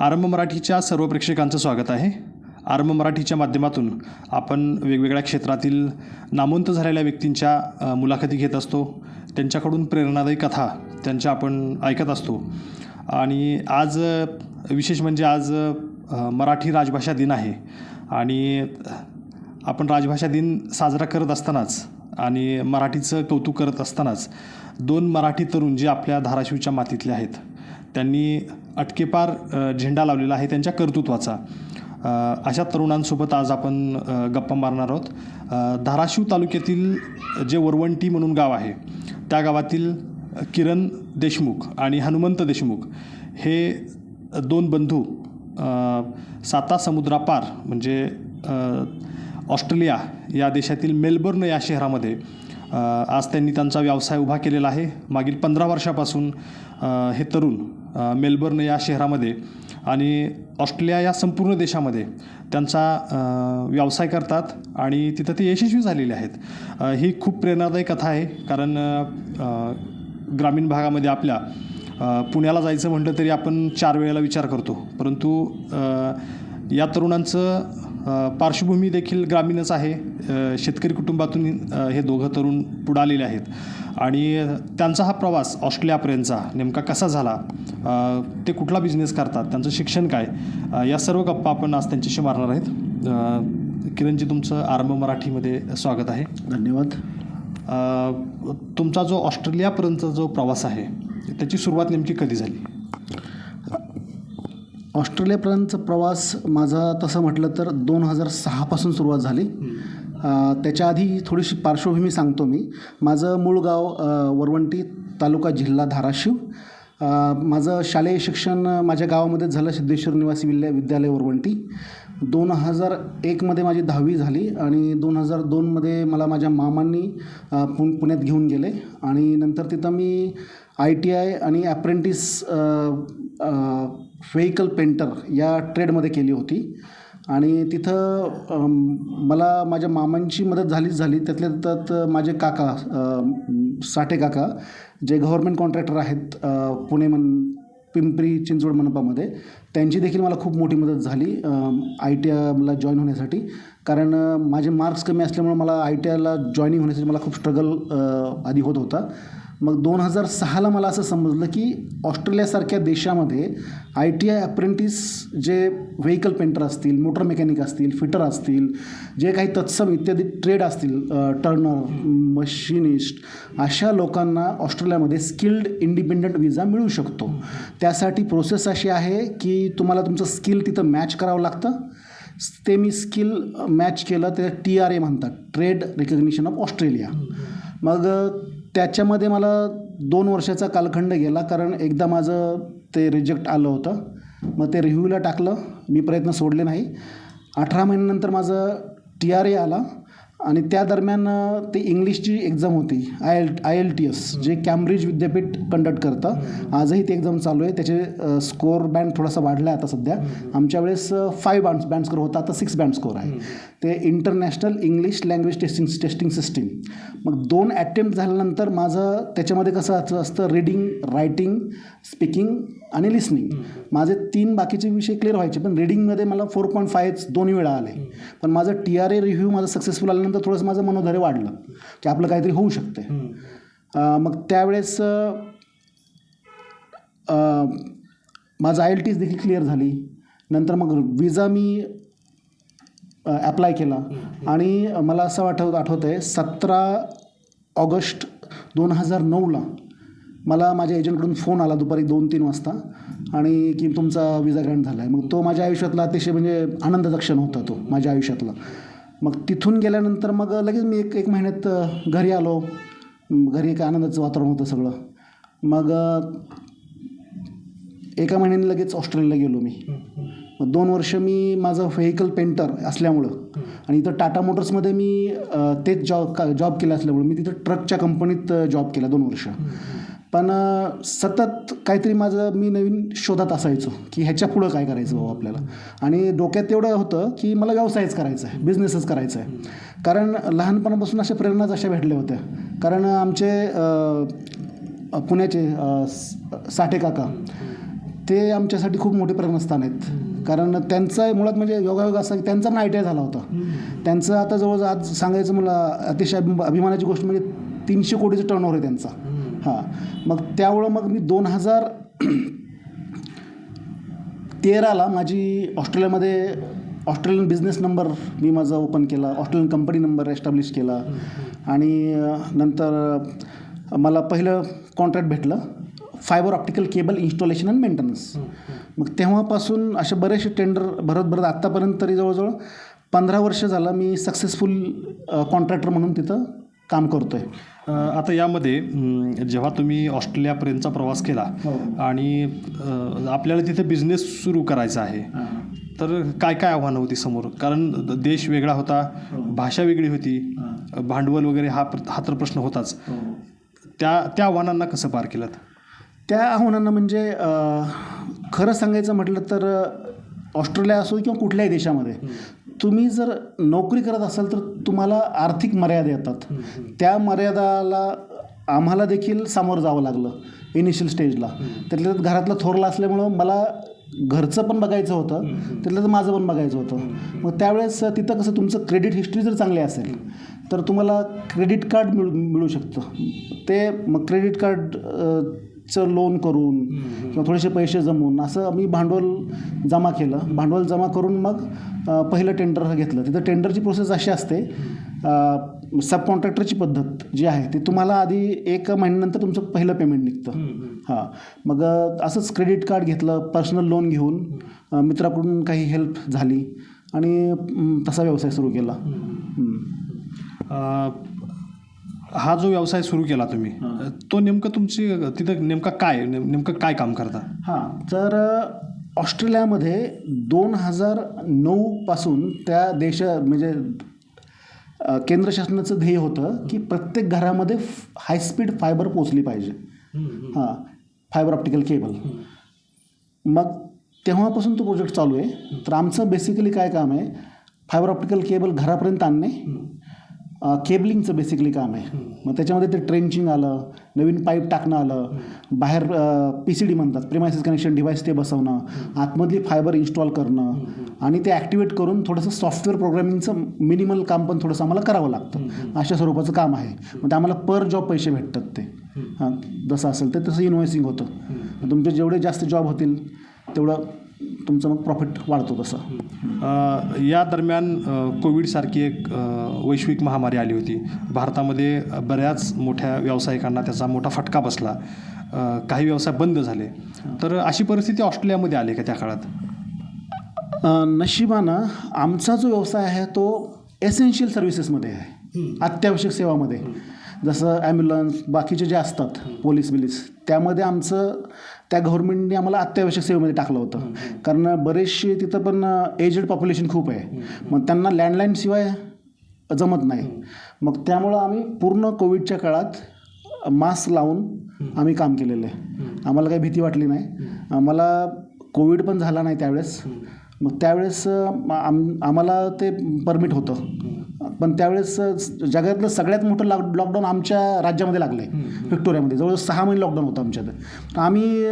आरंभ मराठीच्या सर्व प्रेक्षकांचं स्वागत आहे. आरंभ मराठीच्या माध्यमातून आपण वेगवेगळ्या क्षेत्रातील नामवंत झालेल्या व्यक्तींच्या मुलाखती घेत असतो. त्यांच्याकडून प्रेरणादायी कथा त्यांच्या आपण ऐकत असतो. आणि आज विशेष म्हणजे आज मराठी राजभाषा दिन आहे. आणि आपण राजभाषा दिन साजरा करत असतानाच आणि मराठीचं कौतुक करत असतानाच दोन मराठी तरुण जे आपल्या धाराशिवच्या मातीतले आहेत त्यांनी अटकेपार झेंडा लावलेला आहे त्यांच्या कर्तृत्वाचा. अशा तरुणांसोबत आज आपण गप्पा मारणार आहोत. धाराशिव तालुक्यातील जे वरवंटी म्हणून गाव आहे त्या गावातील किरण देशमुख आणि हनुमंत देशमुख हे दोन बंधू साता समुद्रापार म्हणजे ऑस्ट्रेलिया या देशातील मेलबर्न या शहरामध्ये आज त्यांनी त्यांचा व्यवसाय उभा केलेला आहे. मागील पंधरा वर्षापासून हे तरुण मेलबर्न या शहरामध्ये आणि ऑस्ट्रेलिया या संपूर्ण देशामध्ये त्यांचा व्यवसाय करतात आणि तिथं ते यशस्वी झालेले आहेत. ही खूप प्रेरणादायी कथा आहे कारण ग्रामीण भागामध्ये आपल्या पुण्याला जायचं म्हटलं तरी आपण चार वेळेला विचार करतो. परंतु या तरुणांचं पार्श्वभूमी देखील ग्रामीणच आहे. शेतकरी कुटुंबातून हे दोघं तरुण पुढं आलेले आहेत. आणि त्यांचा हा प्रवास ऑस्ट्रेलियापर्यंतचा नेमका कसा झाला ते कुठला बिझनेस करतात त्यांचं शिक्षण काय या सर्व गप्पा आपण आज त्यांच्याशी मारणार आहेत. किरणजी तुमचं आरंभ मराठीमध्ये स्वागत आहे. धन्यवाद. तुमचा जो ऑस्ट्रेलियापर्यंतचा जो प्रवास आहे त्याची सुरुवात नेमकी कधी झाली? ऑस्ट्रेलियापर्यंतचा प्रवास माझा तसं म्हटलं तर दोन हजार सहापासून सुरुवात झाली. त्याच्या आधी थोडीशी पार्श्वभूमी सांगतो मी. माझं मूळ गाव वरवंटी तालुका जिल्हा धाराशिव. माझं शालेय शिक्षण माझ्या गावामध्ये झालं सिद्धेश्वर निवासी विद्या विद्यालय वरवंटी. दोन हजार एकमध्ये माझी दहावी झाली आणि दोन हजार दोनमध्ये मला माझ्या मामांनी पु पुण्यात घेऊन गेले. आणि नंतर तिथं मी आय टी आय आणि ॲप्रेंटिस व्हेकल पेंटर या ट्रेडमध्ये केली होती. आणि तिथं मला माझ्या मामांची मदत झालीच झाली. त्यातल्या त्यात माझे काका साठे काका जे गव्हर्मेंट कॉन्ट्रॅक्टर आहेत पुणे मन पिंपरी चिंचवड मनपामध्ये त्यांची देखील मला खूप मोठी मदत झाली आय टी आयला जॉईन होण्यासाठी. कारण माझे मार्क्स कमी असल्यामुळे मला आय टी आयला जॉईनिंग होण्यासाठी मला खूप स्ट्रगल आधी होत होता. मग दोन हजार सहाला मला असं समजलं की ऑस्ट्रेलियासारख्या देशामध्ये आय टी आय अप्रेंटिस जे व्हेकल पेंटर असतील मोटर मेकॅनिक असतील फिटर असतील जे काही तत्सम इत्यादी ट्रेड असतील टर्नर मशिनिस्ट अशा लोकांना ऑस्ट्रेलियामध्ये स्किल्ड इंडिपेंडंट विजा मिळू शकतो. त्यासाठी प्रोसेस अशी आहे की तुम्हाला तुमचं स्किल तिथं मॅच करावं लागतं. ते मी स्किल मॅच केलं ते टी आर ए म्हणतात ट्रेड रिकग्निशन ऑफ ऑस्ट्रेलिया मग त्याच्यामध्ये मला दोन वर्षाचा कालखंड गेला कारण एकदा माझं ते रिजेक्ट आलं होतं. मग ते रिव्ह्यूला टाकलं. मी प्रयत्न सोडले नाही. अठरा महिन्यानंतर माझं टी आर ए आला. आणि त्या दरम्यान ते इंग्लिशची एक्झाम होती I L I L T S जे कॅम्ब्रिज विद्यापीठ कंडक्ट करतं. आजही ती एक्झाम चालू आहे. त्याचे स्कोअर बँड थोडासा वाढला आहे आता सध्या. आमच्या वेळेस फाईव्ह बँड बँड स्कोर होता. आता सिक्स बँड स्कोर आहे. ते international English language testing testing system मग दोन अटेम्प्ट झाल्यानंतर माझं त्याच्यामध्ये कसं असं असतं रीडिंग रायटिंग स्पीकिंग आणि लिसनिंग माझे तीन बाकीचे विषय क्लिअर व्हायचे पण रीडिंगमध्ये मला फोर पॉईंट फायच दोन्ही वेळा आले. पण माझं टी आर ए रिव्ह्यू माझं सक्सेसफुल आल्यानंतर थोडंसं माझं मनोधैर्य वाढलं की आपलं काहीतरी होऊ शकते मग त्यावेळेस माझं आय एल टीज देखील क्लिअर झाली. नंतर मग विजा मी ॲप्लाय केला. आणि मला असं आठवत आठवतं आहे सतरा ऑगस्ट दोन हजार नऊला मला माझ्या एजंटकडून फोन आला दुपारी दोन तीन वाजता. आणि की तुमचा विजा ग्रँट झाला आहे मग तो माझ्या आयुष्यातला अतिशय म्हणजे आनंदाचा क्षण होता तो माझ्या आयुष्यातला. मग तिथून गेल्यानंतर मग लगेच मी एक एक महिन्यात घरी आलो. घरी एक आनंदाचं वातावरण होतं सगळं. मग एका महिन्याने लगेच ऑस्ट्रेलियाला गेलो मी. मग दोन वर्ष मी माझं व्हेकल पेंटर असल्यामुळं आणि इथं टाटा मोटर्समध्ये मी तेच जॉब का जॉब केला असल्यामुळं मी तिथं ट्रकच्या कंपनीत जॉब केला दोन वर्ष. पण सतत काहीतरी माझं मी नवीन शोधात असायचो की ह्याच्या पुढं काय करायचं बाबा आपल्याला. आणि डोक्यात तेवढं होतं की मला व्यवसायच करायचा आहे बिझनेसच करायचा आहे कारण लहानपणापासून अशा प्रेरणाच अशा भेटल्या होत्या. कारण आमचे पुण्याचे साठे काका ते आमच्यासाठी खूप मोठे प्रेरणास्थान आहेत. कारण त्यांचा मुळात म्हणजे योगायोग असा की त्यांचा पण आय टी आय झाला होता. त्यांचं आता जवळजवळ आज सांगायचं मला अतिशय अभिमानाची गोष्ट म्हणजे तीनशे कोटीचं टर्नओव्हर आहे त्यांचा. हां. मग त्यामुळं मग मी दोन हजार तेराला माझी ऑस्ट्रेलियामध्ये ऑस्ट्रेलियन बिझनेस नंबर मी माझा ओपन केला ऑस्ट्रेलियन कंपनी नंबर एस्टॅब्लिश केला. आणि नंतर मला पहिलं कॉन्ट्रॅक्ट भेटलं fibre optical cable installation and maintenance. मग तेव्हापासून असे बरेचसे टेंडर भरत भरत आत्तापर्यंत तरी जवळजवळ पंधरा वर्ष झालं मी सक्सेसफुल कॉन्ट्रॅक्टर म्हणून तिथं काम करतो आहे अ, आता यामध्ये जेव्हा तुम्ही ऑस्ट्रेलियापर्यंतचा प्रवास केला आणि अ, आपल्याला तिथे बिझनेस सुरू करायचा आहे तर काय काय आव्हानं होती समोर? कारण देश वेगळा होता भाषा वेगळी होती भांडवल वगैरे हा प्र- हा तर प्रश्न होताच. त्या त्या आव्हानांना कसं पार केलं त्या आव्हानांना म्हणजे खरं सांगायचं म्हटलं तर ऑस्ट्रेलिया असो किंवा कुठल्याही देशामध्ये तुम्ही जर नोकरी करत असाल तर तुम्हाला आर्थिक मर्यादा येतात. त्या मर्यादाला आम्हाला देखील सामोरं जावं लागलं इनिशियल स्टेजला त्यातल्या त्यात घरातला थोरला असल्यामुळं मला घरचं पण बघायचं होतं त्यातलं तर माझं पण बघायचं होतं. मग त्यावेळेस तिथं कसं तुमचं क्रेडिट हिस्ट्री जर चांगली असेल तर तुम्हाला क्रेडिट कार्ड मिळू मिळू शकतं. ते मग क्रेडिट कार्ड चं लोन करून किंवा थोडेसे पैसे जमवून असं आम्ही भांडवल जमा केलं. भांडवल जमा करून मग पहिलं टेंडर घेतलं. तिथं टेंडरची प्रोसेस अशी असते सब कॉन्ट्रॅक्टरची पद्धत जी आहे ती तुम्हाला आधी एक महिन्यानंतर तुमचं पहिलं पेमेंट निघतं. हां. मग असंच क्रेडिट कार्ड घेतलं पर्सनल लोन घेऊन मित्राकडून काही हेल्प झाली आणि तसा व्यवसाय सुरू केला. हा जो व्यवसाय सुरू केला तुम्ही तो नेमकं तुमची तिथं नेमका काय नेम- नेमकं काय काम करता? हां तर ऑस्ट्रेलियामध्ये दोन हजार नऊपासून त्या देशा म्हणजे केंद्र शासनाचं ध्येय होतं की प्रत्येक घरामध्ये हायस्पीड फायबर पोचली पाहिजे. हां फायबर ऑप्टिकल केबल. मग तेव्हापासून तो प्रोजेक्ट चालू आहे. तर आमचं बेसिकली काय काम आहे? फायबर ऑप्टिकल केबल घरापर्यंत आणणे. केबलिंगचं बेसिकली काम आहे. मग त्याच्यामध्ये ते ट्रेंचिंग आलं नवीन पाईप टाकणं आलं बाहेर पी सी डी म्हणतात प्रिमायसिस कनेक्शन डिव्हाइस ते बसवणं आतमधली फायबर इन्स्टॉल करणं आणि ते ॲक्टिवेट करून थोडंसं सॉफ्टवेअर प्रोग्रामिंगचं मिनिमल काम पण थोडंसं आम्हाला करावं लागतं. अशा स्वरूपाचं काम आहे. मग ते आम्हाला पर जॉब पैसे भेटतात ते. हां जसं असेल तर तसं इन्व्हॉइसिंग होतं. तुमचे जेवढे जास्त जॉब होतील तेवढं तुमचं मग प्रॉफिट वाढतो तसं. या दरम्यान कोविडसारखी एक वैश्विक महामारी आली होती. भारतामध्ये बऱ्याच मोठ्या व्यावसायिकांना त्याचा मोठा फटका बसला. काही व्यवसाय बंद झाले. तर अशी परिस्थिती ऑस्ट्रेलियामध्ये आली का त्या काळात? नशिबानं आमचा जो व्यवसाय आहे तो एसेन्शियल सर्व्हिसेसमध्ये आहे. अत्यावश्यक सेवामध्ये. जसं ॲम्ब्युलन्स बाकीचे जे असतात पोलीस बिलीस त्यामध्ये आमचं त्या गव्हर्नमेंटने आम्हाला अत्यावश्यक सेवेमध्ये टाकलं होतं. कारण बरेचसे तिथं पण एजेड पॉप्युलेशन खूप आहे. मग त्यांना लँडलाईन शिवाय जमत नाही. मग त्यामुळं आम्ही पूर्ण कोविडच्या काळात मास्क लावून आम्ही काम केलेलं आहे. आम्हाला काही भीती वाटली नाही. आम्हाला कोविड पण झाला नाही त्यावेळेस. मग त्यावेळेस आम आम्हाला ते परमिट होतं. पण त्यावेळेस जगातलं सगळ्यात मोठं लॉक लॉकडाऊन आमच्या राज्यामध्ये लागलं आहे व्हिक्टोरियामध्ये. जवळजवळ सहा महिने लॉकडाऊन होतं आमच्यात. आम्ही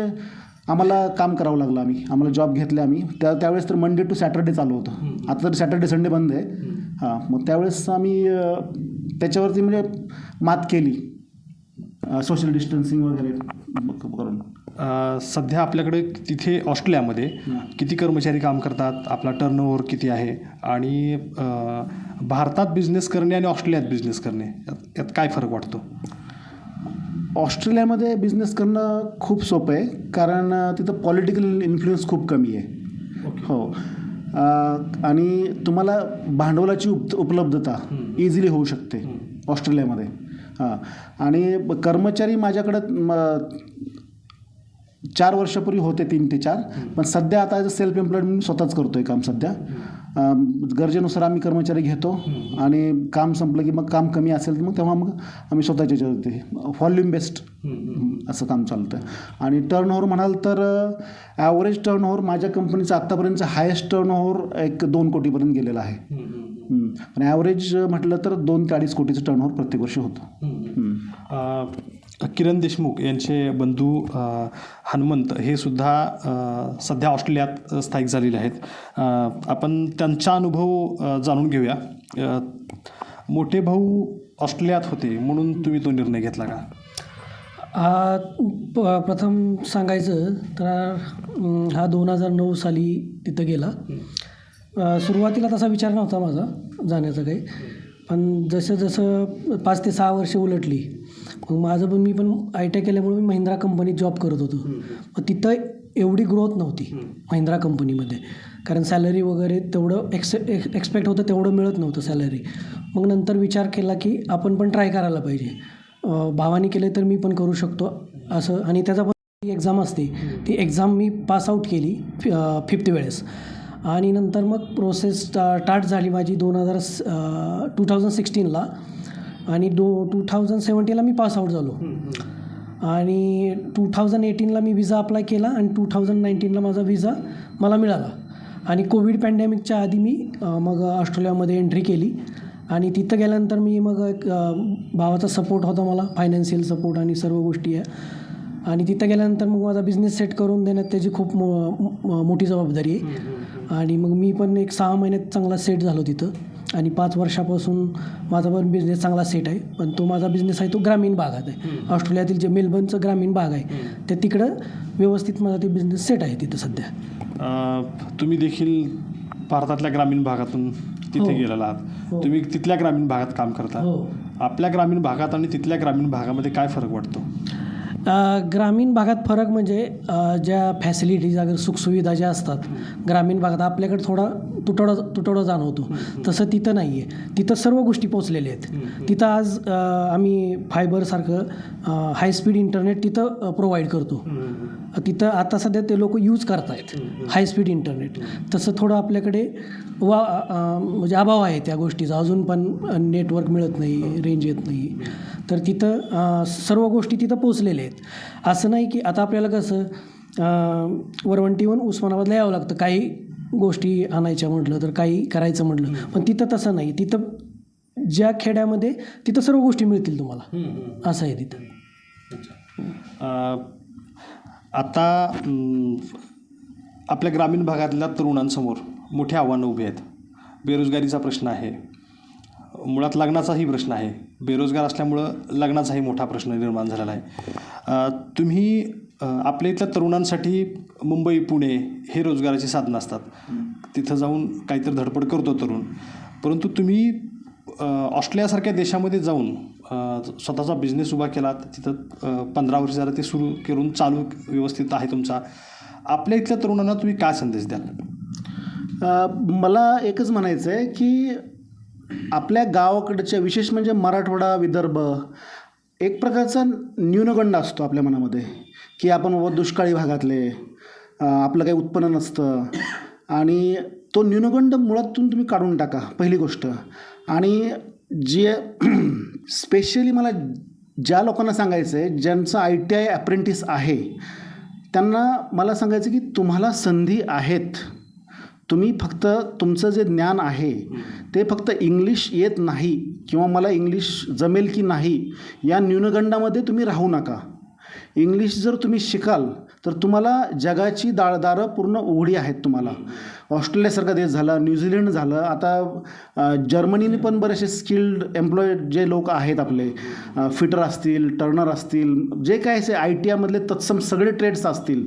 आम्हाला काम करावं लागलं आम्ही. आम्हाला जॉब घेतले आम्ही. त्या त्यावेळेस तर मंडे टू सॅटर्डे चालू होतं. आता तर सॅटर्डे संडे बंद आहे. हां मग त्यावेळेस आम्ही त्याच्यावरती म्हणजे मात केली. सोशल डिस्टन्सिंग वगैरे करून. सध्या आपल्याकडे तिथे ऑस्ट्रेलियामध्ये किती कर्मचारी काम करतात आपला टर्नओव्हर किती आहे आणि भारतात बिझनेस करणे आणि ऑस्ट्रेलियात बिझनेस करणे यात यात काय फरक वाटतो? ऑस्ट्रेलियामध्ये बिझनेस करणं खूप सोपं आहे कारण तिथं पॉलिटिकल इन्फ्लुएन्स खूप कमी आहे. हो. अ, आणि तुम्हाला भांडवलाची उप उपलब्धता इझिली होऊ शकते ऑस्ट्रेलियामध्ये. हां. आणि कर्मचारी माझ्याकडं चार वर्षापूर्वी होते तीन ते चार पण सध्या आता सेल्फ एम्प्लॉईड म्हणून स्वतःच करतो आहे काम सध्या. गरजेनुसार आम्ही कर्मचारी घेतो आणि काम संपलं की मग काम कमी असेल तर मग तेव्हा मग आम्ही स्वतःच्या याच्यावर ते व्हॉल्यूम बेस्ड असं काम चालतं आणि टर्नओव्हर म्हणाल तर ॲव्हरेज टर्नओव्हर माझ्या कंपनीचं आत्तापर्यंतचं हायेस्ट टर्नओव्हर एक दोन कोटीपर्यंत गेलेलं आहे. पण ॲव्हरेज म्हटलं तर दोन ते अडीच कोटीचं टर्नओव्हर प्रत्येक वर्षी होतं. किरण देशमुख यांचे बंधू हनुमंत हे सुद्धा सध्या ऑस्ट्रेलियात स्थायिक झालेले आहेत. आपण त्यांचा अनुभव जाणून घेऊया. मोठे भाऊ ऑस्ट्रेलियात होते म्हणून तुम्ही तो निर्णय घेतला का? हा प प्रथम सांगायचं तर हा दोन हजार नऊ साली तिथं गेला. सुरुवातीला तसा विचार नव्हता माझा जाण्याचा काही. पण जसं जसं पाच ते सहा वर्षे उलटली मग माझं पण मी पण आय टी आय केल्यामुळे मी महिंद्रा कंपनीत जॉब करत होतो. मग तिथं एवढी ग्रोथ नव्हती महिंद्रा कंपनीमध्ये कारण सॅलरी वगैरे तेवढं एक्स एक्स एक्सपेक्ट होतं तेवढं मिळत नव्हतं सॅलरी मग नंतर विचार केला की आपण पण ट्राय करायला पाहिजे. भावाने केले तर मी पण करू शकतो असं. आणि त्याचा पण एक्झाम असते. ती एक्झाम मी पास आऊट केली फिफ्थ वेळेस. आणि नंतर मग प्रोसेस स्टार्ट झाली माझी दोन हजार टू थाउजंड सिक्स्टीनला आणि दो टू थाउजंड सेवन्टीनला मी पास आऊट झालो. आणि टू थाउजंड एटीनला मी विजा अप्लाय केला आणि टू थाउजंड नाईन्टीनला माझा विजा मला मिळाला. आणि कोविड पॅन्डेमिकच्या आधी मी मग ऑस्ट्रेलियामध्ये एंट्री केली. आणि तिथं गेल्यानंतर मी मग एक, भावाचा सपोर्ट होता मला फायनान्शियल सपोर्ट आणि सर्व गोष्टी आहे. आणि तिथं गेल्यानंतर मग माझा बिझनेस सेट करून देण्यात त्याची खूप मोठी जबाबदारी आहे. आणि मग मी पण एक सहा महिन्यात चांगला सेट झालो तिथं. आणि पाच वर्षापासून माझा पण बिझनेस चांगला सेट आहे. पण तो माझा बिझनेस आहे तो ग्रामीण भागात आहे. ऑस्ट्रेलियातील जे मेलबर्नचं ग्रामीण भाग आहे ते तिकडं व्यवस्थित माझा ते बिझनेस सेट आहे तिथं सध्या. तुम्ही देखील भारतातल्या ग्रामीण भागातून तिथे हो. गेलेला आहात. हो. तुम्ही तिथल्या ग्रामीण भागात काम करता. हो. आपल्या ग्रामीण भागात आणि तिथल्या ग्रामीण भागामध्ये काय फरक वाटतो? ग्रामीण भागात फरक म्हणजे ज्या फॅसिलिटीज अगर सुखसुविधा ज्या असतात ग्रामीण भागात आपल्याकडे थोडा तुटवडा तुटवडा जाणवतो. तसं तिथं नाही आहे तिथं सर्व गोष्टी पोचलेल्या आहेत. तिथं आज आम्ही फायबरसारखं हाय स्पीड इंटरनेट तिथं प्रोव्हाइड करतो. तिथं आता सध्या ते लोक यूज करत आहेत हाय स्पीड इंटरनेट तसं थोडं आपल्याकडे वा म्हणजे अभाव आहे त्या गोष्टीचा. अजून पण नेटवर्क मिळत नाही रेंज येत नाही. तर तिथं सर्व गोष्टी तिथं पोचलेल्या आहेत. असं नाही की आता आपल्याला कसं वरवंटीहून उस्मानाबादला यावं लागतं. काही गोष्टी आणायच्या म्हटलं तर काही करायचं म्हटलं. पण तिथं तसं नाही. तिथं ज्या खेड्यामध्ये तिथं सर्व गोष्टी मिळतील तुम्हाला. असं आहे तिथं. आता आपल्या ग्रामीण भागातल्या तरुणांसमोर मोठी आव्हानं उभी आहेत. बेरोजगारीचा प्रश्न आहे. मुळात लग्नाचाही प्रश्न आहे. बेरोजगार असल्यामुळं लग्नाचाही मोठा प्रश्न निर्माण झालेला आहे. तुम्ही आपल्या इथल्या तरुणांसाठी मुंबई पुणे हे रोजगाराची साधनं असतात. तिथं जाऊन काहीतरी धडपड करतो तरुण. परंतु तुम्ही ऑस्ट्रेलियासारख्या देशामध्ये जाऊन स्वतःचा बिझनेस उभा केलात तिथं पंधरा वर्ष झालं ते सुरू करून चालू व्यवस्थित आहे तुमचा. आपल्या इथल्या तरुणांना तुम्ही काय संदेश द्याल? मला एकच म्हणायचं आहे की आपल्या गावाकडच्या विशेष म्हणजे मराठवाडा विदर्भ एक प्रकारचा न्यूनगंड असतो आपल्या मनामध्ये की आपण बाबा दुष्काळी भागातले आपलं काही उत्पन्न नसतं. आणि तो न्यूनगंड मुळातून तुम्ही काढून टाका पहिली गोष्ट. आणि जे स्पेशली मला ज्या लोकांना सांगायचं आहे ज्यांचं आय टी आय अप्रेंटिस आहे त्यांना मला सांगायचं की तुम्हाला संधी आहेत. तुम्ही फक्त तुमचं जे ज्ञान आहे ते फक्त इंग्लिश येत नाही किंवा मला इंग्लिश जमेल की नाही या न्यूनगंडामध्ये तुम्ही राहू नका. इंग्लिश जर तुम्ही शिकाल तर तुम्हाला जगाची दाळदारं पूर्ण उघडी आहेत तुम्हाला. ऑस्ट्रेलियासारखा देश झाला न्यूझीलंड झालं आता जर्मनीने पण बरेचसे स्किल्ड एम्प्लॉय जे लोक आहेत आपले फिटर असतील टर्नर असतील जे काय असे आय टी आयमधले तत्सम सगळे ट्रेड्स असतील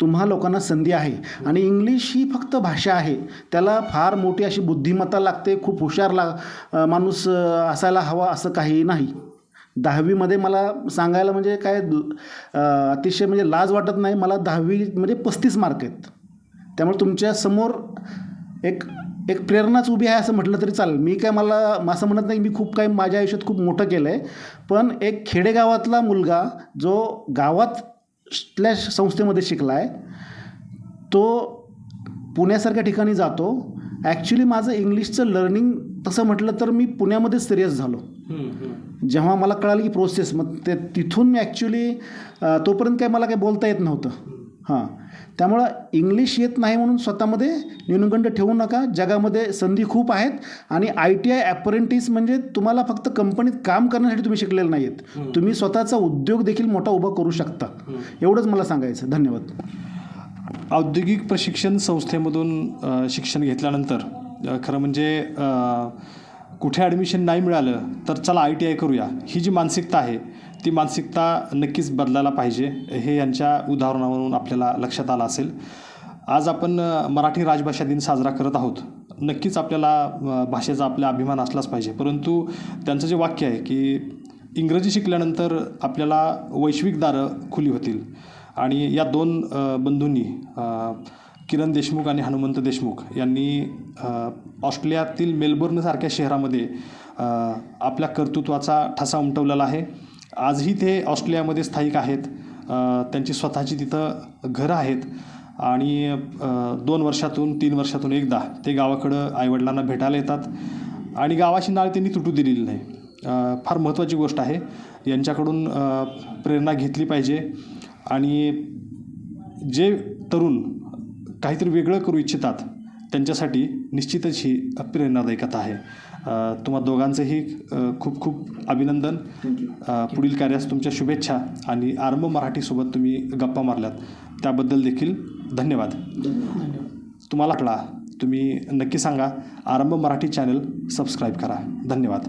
तुम्हा लोकांना संधी आहे. आणि इंग्लिश ही फक्त भाषा आहे. त्याला फार मोठी अशी बुद्धिमत्ता लागते खूप हुशार ला माणूस असायला हवा असं काही नाही. दहावीमध्ये मला सांगायला म्हणजे काय अतिशय म्हणजे लाज वाटत नाही. मला दहावी म्हणजे पस्तीस मार्क आहेत. त्यामुळे तुमच्यासमोर एक एक प्रेरणाच उभी आहे असं म्हटलं तरी चालेल. मी काय मला असं म्हणत नाही मी खूप काही माझ्या आयुष्यात खूप मोठं केलं आहे पण एक खेडेगावातला मुलगा जो गावातल्या संस्थेमध्ये शिकला आहे तो पुण्यासारख्या ठिकाणी जातो. ॲक्च्युली माझं इंग्लिशचं लर्निंग तसं म्हटलं तर मी पुण्यामध्येच सिरियस झालो. जेव्हा मला कळालं की प्रोसेस मग ते तिथून मी ॲक्च्युली तोपर्यंत काय मला काही बोलता येत नव्हतं. हां. त्यामुळं इंग्लिश येत नाही म्हणून स्वतःमध्ये न्यूनगंड ठेवू नका. जगामध्ये संधी खूप आहेत आणि आय टी आय ॲपरेंटिस म्हणजे तुम्हाला फक्त कंपनीत काम करण्यासाठी तुम्ही शिकलेले नाही आहेत तुम्ही स्वतःचा उद्योग देखील मोठा उभा करू शकता. एवढंच मला सांगायचं. धन्यवाद. औद्योगिक प्रशिक्षण संस्थेमधून शिक्षण घेतल्यानंतर खरं म्हणजे कुठे ॲडमिशन नाही मिळालं तर चला आय टी आय करूया. ही जी मानसिकता आहे ती मानसिकता नक्कीच बदलायला पाहिजे हे यांच्या उदाहरणावरून आपल्याला लक्षात आलं असेल. आज आपण मराठी राजभाषा दिन साजरा करत आहोत. नक्कीच आपल्याला भाषेचा आपला अभिमान असलाच पाहिजे. परंतु त्यांचं जे वाक्य आहे की इंग्रजी शिकल्यानंतर आपल्याला वैश्विक दारं खुली होतील. आणि या दोन बंधूंनी किरण देशमुख आणि हनुमंत देशमुख यांनी ऑस्ट्रेलियातील मेलबर्नसारख्या शहरामध्ये आपल्या कर्तृत्वाचा ठसा उमटवलेला आहे. आजही ते ऑस्ट्रेलियामध्ये स्थायिक आहेत. त्यांची स्वतःची तिथं घरं आहेत. आणि दोन वर्षातून तीन वर्षातून एकदा ते गावाकडं आईवडिलांना भेटायला येतात. आणि गावाची नाळ त्यांनी तुटू दिलेली नाही. फार महत्त्वाची गोष्ट आहे. यांच्याकडून प्रेरणा घेतली पाहिजे. आणि जे तरुण काहीतरी वेगळं करू इच्छितात त्यांच्यासाठी निश्चितच ही प्रेरणादायी कथा आहे तुम्हा दोघांचंही खूप खूप अभिनंदन. पुढील कार्यास तुमच्या शुभेच्छा आणि आरंभ मराठीसोबत तुम्ही गप्पा मारल्यात. त्याबद्दल देखील धन्यवाद. तुम्हाला वाटला तुम्ही नक्की सांगा. आरंभ मराठी चॅनल सबस्क्राईब करा. धन्यवाद.